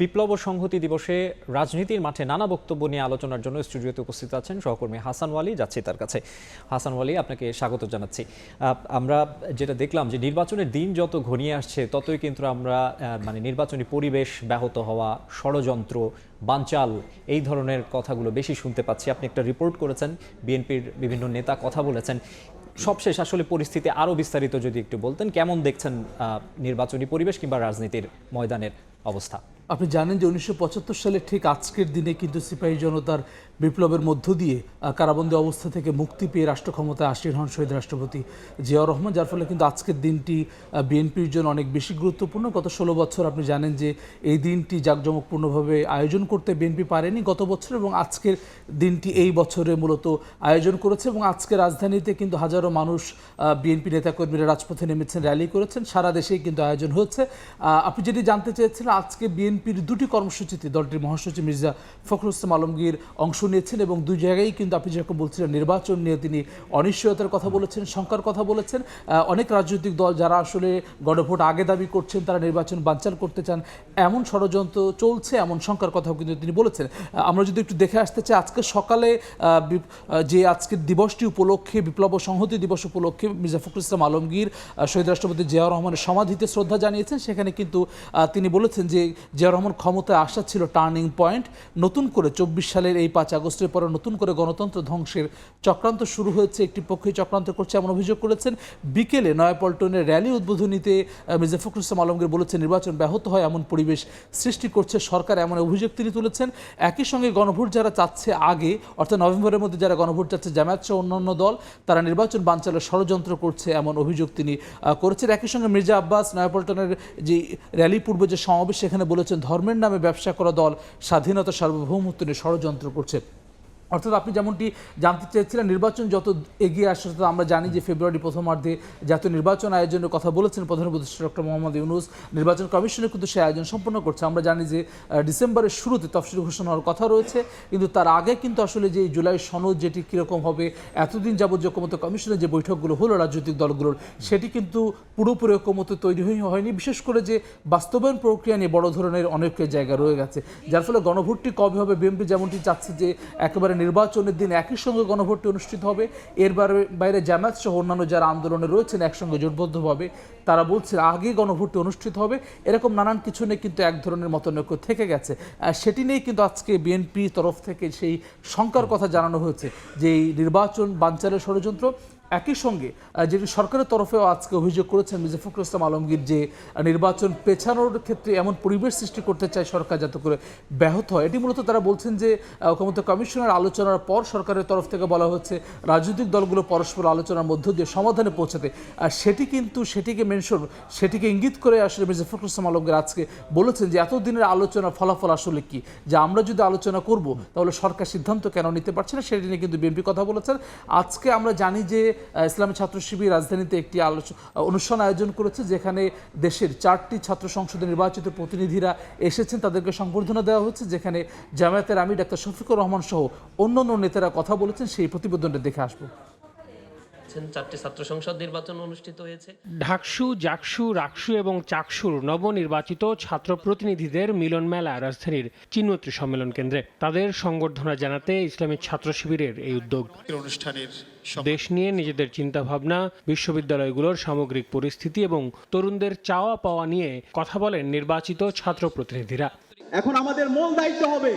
বিপ্লব ও সংহতি দিবসে রাজনীতির মাঠে নানা বক্তব্য নিয়ে আলোচনার জন্য স্টুডিওতে উপস্থিত আছেন সহকর্মী হাসান ওয়ালি, যাচ্ছি তার কাছে। হাসান ওয়ালি, আপনাকে স্বাগত জানাচ্ছি। আমরা যেটা দেখলাম যে নির্বাচনের দিন যত ঘনিয়ে আসছে, ততই কিন্তু আমরা মানে নির্বাচনী পরিবেশ ব্যাহত হওয়া, ষড়যন্ত্র, বানচাল, এই ধরনের কথাগুলো বেশি শুনতে পাচ্ছি। আপনি একটা রিপোর্ট করেছেন, বিএনপির বিভিন্ন নেতা কথা বলেছেন। সবশেষ আসলে পরিস্থিতি আরও বিস্তারিত যদি একটু বলতেন, কেমন দেখছেন নির্বাচনী পরিবেশ কিংবা রাজনীতির ময়দানের অবস্থা? আপনি জানেন যে উনিশশো পঁচাত্তর সালে ঠিক আজকের দিনে কিন্তু সিপাহী জনতার বিপ্লবের মধ্য দিয়ে কারাবন্দী অবস্থা থেকে মুক্তি পেয়ে রাষ্ট্র ক্ষমতায় আসীন হন শহীদ রাষ্ট্রপতি জিয়াউর রহমান, যার ফলে কিন্তু আজকের দিনটি বিএনপির জন্য অনেক বেশি গুরুত্বপূর্ণ। গত ষোলো বছর আপনি জানেন যে এই দিনটি জাঁকজমকপূর্ণভাবে আয়োজন করতে বিএনপি পারেনি গত বছর এবং আজকের দিনটি এই বছরে মূলত আয়োজন করেছে এবং আজকে রাজধানীতে কিন্তু হাজারো মানুষ বিএনপি নেতাকর্মীরা রাজপথে নেমেছেন, র্যালি করেছেন, সারা দেশেই কিন্তু আয়োজন হচ্ছে আপনি যেটি জানতে চেয়েছিলেন, আজকে বিএনপির দুটি কর্মসূচিতে দলটির মহাসচিব মির্জা ফখরুল ইসলাম আলমগীর অংশ নিয়েছেন এবং দুই জায়গায় কিন্তু আপনি যেরকম বলছিলেন নির্বাচন নিয়ে তিনি অনিশ্চয়তার কথা বলেছেন, শঙ্কার কথা বলেছেন। অনেক রাজনৈতিক দল যারা আসলে গণভোট আগে দাবি করছেন, তারা নির্বাচন বানচাল করতে চান, এমন ষড়যন্ত্র চলছে, এমন শঙ্কার কথাও কিন্তু তিনি বলেছেন। আমরা যদি একটু দেখে আসতে চাই, আজকে সকালে যে আজকের দিবসটি উপলক্ষে, বিপ্লব সংহতি দিবস উপলক্ষে মির্জা ফখরুল ইসলাম আলমগীর শহীদ রাষ্ট্রপতি জিয়াউর রহমানের সমাধিতে শ্রদ্ধা জানিয়েছেন। সেখানে কিন্তু তিনি বলেছেন যে জিয়াউর রহমান ক্ষমতায় আসা ছিল টার্নিং পয়েন্ট। নতুন করে চব্বিশ সালের এই পাঁচ আগস্টের পরে নতুন করে গণতন্ত্র ধ্বংসের চক্রান্ত শুরু হয়েছে, একটি পক্ষে চক্রান্ত করছে এমন অভিযোগ করেছেন। বিকেলে নয়াপল্টনের র্যালি উদ্বোধনীতে মির্জা ফখরুল ইসলাম আলমগীর বলেছেন, নির্বাচন ব্যাহত হয় এমন পরিবেশ সৃষ্টি করছে সরকার, এমন অভিযোগ তিনি তুলেছেন। একই সঙ্গে গণভোট যারা চাচ্ছে আগে, অর্থাৎ নভেম্বরের মধ্যে যারা গণভোট চাচ্ছে, জামায়াত অন্যান্য দল, তারা নির্বাচন বানচালের ষড়যন্ত্র করছে এমন অভিযোগ তিনি করেছেন। একই সঙ্গে মির্জা আব্বাস নয়াপল্টনের যে র্যালি পূর্বে যে সমাবেশ, সেখানে বলেছেন ধর্মের নামে ব্যবসা করা দল স্বাধীনতা সার্বভৌমত্ব নিয়ে ষড়যন্ত্র করছে। অর্থাৎ আপনি যেমনটি জানতে চেয়েছিলেন, নির্বাচন যত এগিয়ে আসছে তত আমরা জানি যে ফেব্রুয়ারি প্রথমার্ধে জাতীয় নির্বাচন আয়োজনের কথা বলেছেন প্রধান উপদেষ্টা ডক্টর মোহাম্মদ ইউনুস। নির্বাচন কমিশনে কিন্তু সেই আয়োজন সম্পন্ন করছে। আমরা জানি যে ডিসেম্বরের শুরুতে তফসিল ঘোষণা হওয়ার কথা রয়েছে, কিন্তু তার আগে কিন্তু আসলে যে জুলাই সনদ যেটি কীরকম হবে, এতদিন যাবত যে কমিশনের যে বৈঠকগুলো হলো রাজনৈতিক দলগুলোর, সেটি কিন্তু পুরোপুরি ঐক্যমত্য তৈরি হয়নি বিশেষ করে যে বাস্তবায়ন প্রক্রিয়া নিয়ে বড় ধরনের অনেক জায়গা রয়ে গেছে, যার ফলে গণভোটটি কবে হবে, বিএনপি যেমনটি চাচ্ছে যে একেবারে নির্বাচনের দিন একই সঙ্গে গণভোটটি অনুষ্ঠিত হবে। এর বাইরে- জামায়াত সহ অন্যান্য যারা আন্দোলনে রয়েছেন একসঙ্গে জোটবদ্ধভাবে, তারা বলছেন আগে গণভোটটি অনুষ্ঠিত হবে। এরকম নানান কিছু নিয়ে কিন্তু এক ধরনের মতনৈক্য থেকে গেছে। সেটি নিয়েই কিন্তু আজকে বিএনপি তরফ থেকে সেই শঙ্কার কথা জানানো হয়েছে যে এই নির্বাচন বানচালের ষড়যন্ত্র একই সঙ্গে যেটি সরকারের তরফেও আজকে অভিযোগ করেছেন মির্জা ইসলাম আলমগীর যে নির্বাচন পেছানোর ক্ষেত্রে এমন পরিবেশ সৃষ্টি করতে চায় সরকার যাতে করে ব্যাহত হয়। এটি মূলত তারা বলছেন যে ঐকমত্য কমিশনের আলোচনার পর সরকারের তরফ থেকে বলা হচ্ছে, রাজনৈতিক দলগুলো পরস্পর আলোচনার মধ্য দিয়ে সমাধানে পৌঁছাতে। আর সেটি কিন্তু সেটিকে মেনশন, সেটিকে ইঙ্গিত করে আসলে মির্জা ইসলাম আলমগীর আজকে বলেছেন যে, এতদিনের আলোচনা ফলাফল আসলে কি? যে আমরা যদি আলোচনা করব, তাহলে সরকার সিদ্ধান্ত কেন নিতে পারছে না, সেটি নিয়ে কিন্তু বিএনপি কথা বলেছেন। আজকে আমরা জানি যে ইসলামী ছাত্র শিবির রাজধানীতে একটি আলোচনা অনুষ্ঠান আয়োজন করেছে, যেখানে দেশের চারটি ছাত্র সংসদে নির্বাচিত প্রতিনিধিরা এসেছেন। তাদেরকে সংবর্ধনা দেওয়া হচ্ছে, যেখানে জামায়াতের আমি ডাক্তার শফিকুর রহমান সহ অন্য অন্য নেতারা কথা বলেছেন। সেই প্রতিবেদনটা দেখে আসব। চারটি ছাত্র সংসদ নির্বাচন অনুষ্ঠিত হয়েছে। ঢাকসু জাকসু রাকসু এবং চাকসুর নবনির্বাচিত ছাত্র প্রতিনিধিদের মিলন মেলা রাজধানীর চিন্মত্রী সম্মেলন কেন্দ্রে। তাদের সংবর্ধনা জানাতে ইসলামী ছাত্র শিবিরের এই উদ্যোগ। অনুষ্ঠানের সব দেশ নিয়ে নিজেদের চিন্তাভাবনা বিশ্ববিদ্যালয়গুলোর সামগ্রিক পরিস্থিতি এবং তরুণদের চাওয়া পাওয়া নিয়ে কথা বলেন নির্বাচিত ছাত্র প্রতিনিধিরা। এখন আমাদের মূল দায়িত্ব হবে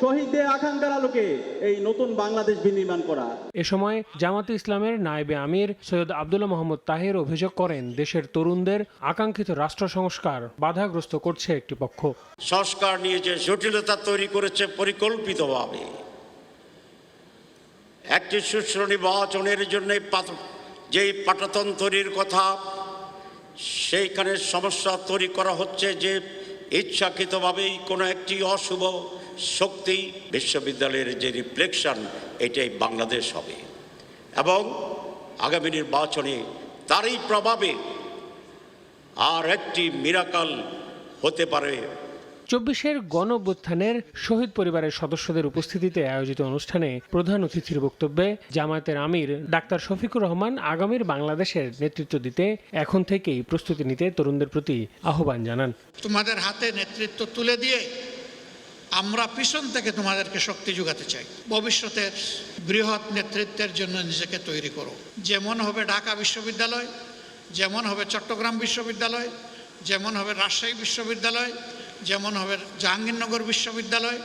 শহীদদের আকাঙ্ক্ষার আলোকে এই নতুন বাংলাদেশ বিনির্মাণ করা। এ সময় জামাতে ইসলামের নায়েবে আমির সৈয়দ আবদুল্লাহ মোহাম্মদ তাহের অভিযোগ করেন দেশের তরুণদের আকাঙ্ক্ষিত রাষ্ট্র সংস্কার বাধাগ্রস্ত করছে একটি পক্ষ। সংস্কার নিয়ে যে জটিলতা তৈরি করেছে পরিকল্পিতভাবে একটি সুষ্ঠু নির্বাচনের জন্য যেই পাটাতন তৈরির কথা সেইখানে সমস্যা তৈরি করা হচ্ছে যে ইচ্ছাকৃতভাবেই কোনো একটি অশুভ শক্তি বিশ্ববিদ্যালয়ের যে রিফ্লেকশন এটাই বাংলাদেশ হবে। এবং আগামী নির্বাচনে তারই প্রভাবে আর একটি মিরাকাল হতে পারে। চব্বিশের গণ শহীদ পরিবারের সদস্যদের উপস্থিতিতে আয়োজিত অনুষ্ঠানে প্রধান অতিথির বক্তব্যে জামায়াতের আমির ডাক্তার শফিকুর রহমান আগামীর বাংলাদেশের নেতৃত্ব দিতে এখন থেকেই প্রস্তুতি নিতে তরুণদের প্রতি আহ্বান জানান। তোমাদের হাতে নেতৃত্ব তুলে দিয়ে আমরা পিছন থেকে তোমাদেরকে শক্তি যোগাতে চাই। ভবিষ্যতের বৃহৎ নেতৃত্বের জন্য নিজেকে তৈরি করো। যেমন হবে ঢাকা বিশ্ববিদ্যালয় যেমন হবে চট্টগ্রাম বিশ্ববিদ্যালয় যেমন হবে রাজশাহী বিশ্ববিদ্যালয় যেমন হবে জাহাঙ্গীরনগর বিশ্ববিদ্যালয়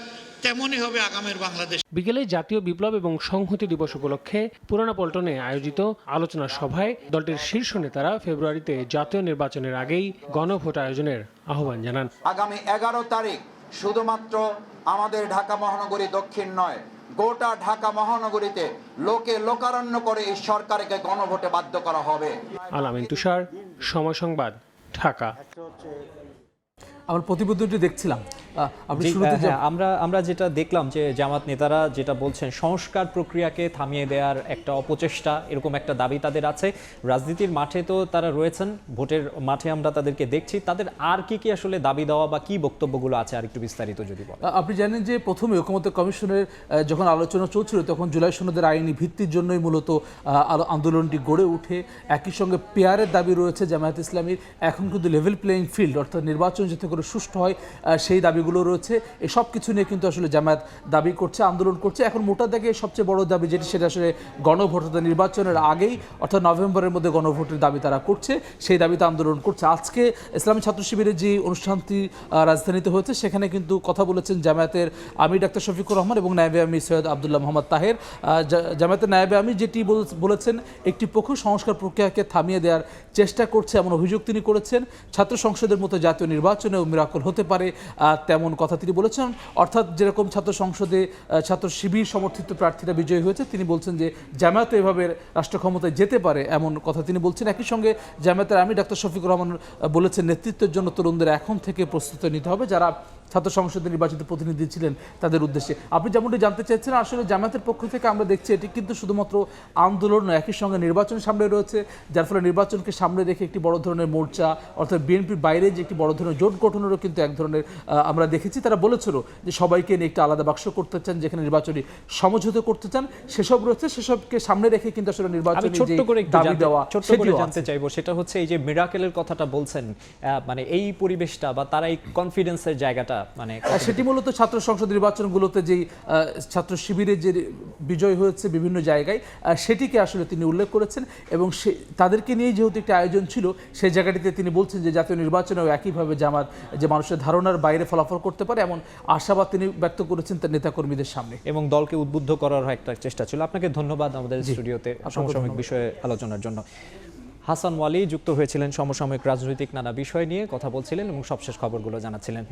তেমনই হবে আগামীর বাংলাদেশ। বিকেলে জাতীয় বিপ্লব এবং সংহতি দিবস উপলক্ষে পুরানা পল্টনে আয়োজিত আলোচনা সভায় দলটির শীর্ষ নেতারা ফেব্রুয়ারিতে জাতীয় নির্বাচনের আগেই গণভোট আয়োজনের আহ্বান জানান। আগামী এগারো তারিখ শুধুমাত্র আমাদের ঢাকা মহানগরী দক্ষিণ নয়, গোটা ঢাকা মহানগরীতে লোকে লোকারণ্য করে এই সরকারকে গণভোটে বাধ্য করা হবে। আলামিন তুষার, সময় সংবাদ, ঢাকা। আমার প্রতিবেদনটি দেখছিলাম। হ্যাঁ, আমরা আমরা যেটা দেখলাম যে জামাত নেতারা যেটা বলছেন সংস্কার প্রক্রিয়াকে থামিয়ে দেওয়ার একটা অপচেষ্টা এরকম একটা দাবি তাদের আছে। রাজনীতির মাঠে তো তারা রয়েছেন ভোটের মাঠে আমরা তাদেরকে দেখছি। তাদের আর কি কি আসলে দাবি দেওয়া বা কি বক্তব্যগুলো আছে আর একটু বিস্তারিত যদি আপনি জানেন যে প্রথমে ঐকমত্য কমিশনের যখন আলোচনা চলছিল তখন জুলাই সনদের আইনি ভিত্তির জন্যই মূলত আন্দোলনটি গড়ে উঠে একই সঙ্গে পেয়ারের দাবি রয়েছে জামায়াত ইসলামীর। এখন কিন্তু লেভেল প্লেইং ফিল্ড অর্থাৎ নির্বাচন যাতে করে সুষ্ঠু হয় সেই দাবিগুলো রয়েছে। এই সব কিছু নিয়ে কিন্তু আসলে জামায়াত দাবি করছে, আন্দোলন করছে। এখন মোটা দাগে সবচেয়ে বড় দাবি যেটি, সেটা আসলে গণভোট নির্বাচনের আগেই, অর্থাৎ নভেম্বরের মধ্যে গণভোটের দাবি তারা করছে। সেই দাবিতে আন্দোলন করছে। আজকে ইসলামী ছাত্র শিবিরের যে অনুষ্ঠানটি রাজধানীতে হয়েছে, সেখানে কিন্তু কথা বলেছেন জামায়াতের আমির ডাক্তার শফিকুর রহমান এবং নায়েবে আমি সৈয়দ আবদুল্লাহ মোহাম্মদ তাহের। জামায়াতের নায়েবে আমি যেটি বলেছেন, একটি পক্ষ সংস্কার প্রক্রিয়াকে থামিয়ে দেওয়ার চেষ্টা করছে, এমন অভিযোগ তিনি করেছেন। ছাত্র সংসদের মতো জাতীয় নির্বাচনেও মিরাকল হতে পারে তেমন কথা তিনি বলেছেন। অর্থাৎ যেরকম ছাত্র সংসদে ছাত্র শিবির সমর্থিত প্রার্থীরা বিজয়ী হয়েছে, তিনি বলছেন যে জামায়াত এভাবে রাষ্ট্র ক্ষমতায় যেতে পারে, এমন কথা তিনি বলছেন। একই সঙ্গে জামায়াতের আমি ডাক্তার শফিকুর রহমান বলেছেন, নেতৃত্বের জন্য তরুণদের এখন থেকে প্রস্তুতি নিতে হবে, যারা ছাত্র সংসদের নির্বাচিত প্রতিনিধি ছিলেন তাদের উদ্দেশ্যে। আপনি যেমনটি জানতে চাইছেন আসলে জামায়াতের পক্ষ থেকে আমরা দেখছি এটি কিন্তু শুধুমাত্র আন্দোলন নয় একই সঙ্গে নির্বাচন সামনে রয়েছে যার ফলে নির্বাচনকে সামনে রেখে একটি বড় ধরনের মোর্চা অর্থাৎ বিএনপির বাইরে যে একটি বড় ধরনের জোট গঠনেরও কিন্তু এক ধরনের আমরা দেখেছি। তারা বলেছিল যে সবাইকে নিয়ে একটা আলাদা বাক্স করতে চান যেখানে নির্বাচনী সমঝোতা করতে চান। সেসব রয়েছে সেসবকে সামনে রেখে কিন্তু আসলে নির্বাচনী ছোট্ট করে দাবি জানতে- দেওয়া ছোট্ট করে জানতে চাইব সেটা হচ্ছে এই যে মিরাকেলের কথাটা বলছেন আহ, মানে এই পরিবেশটা বা তারা এই কনফিডেন্সের জায়গাটা মানে আর সেটি মূলত ছাত্র সংসদ নির্বাচনগুলোতে যেই ছাত্র শিবিরের যে বিজয় হয়েছে বিভিন্ন জায়গায় সেটিকে আসলে তিনি উল্লেখ করেছেন এবং সে তাদেরকে নিয়ে যেহেতু একটি আয়োজন ছিল সেই জায়গাটিতে তিনি বলছেন যে জাতীয় নির্বাচনেও একইভাবে জামাত যে মানুষের ধারণার বাইরে ফলাফল করতে পারে এমন আশাবাদ তিনি ব্যক্ত করেছেন তার নেতাকর্মীদের সামনে। এবং দলকে উদ্বুদ্ধ করার একটা চেষ্টা ছিল। আপনাকে ধন্যবাদ আমাদের স্টুডিওতে সমসাময়িক বিষয়ে আলোচনার জন্য। হাসান ওয়ালি যুক্ত হয়েছিলেন সমসাময়িক রাজনৈতিক নানা বিষয় নিয়ে কথা বলছিলেন এবং সবশেষ খবরগুলো জানাচ্ছিলেন।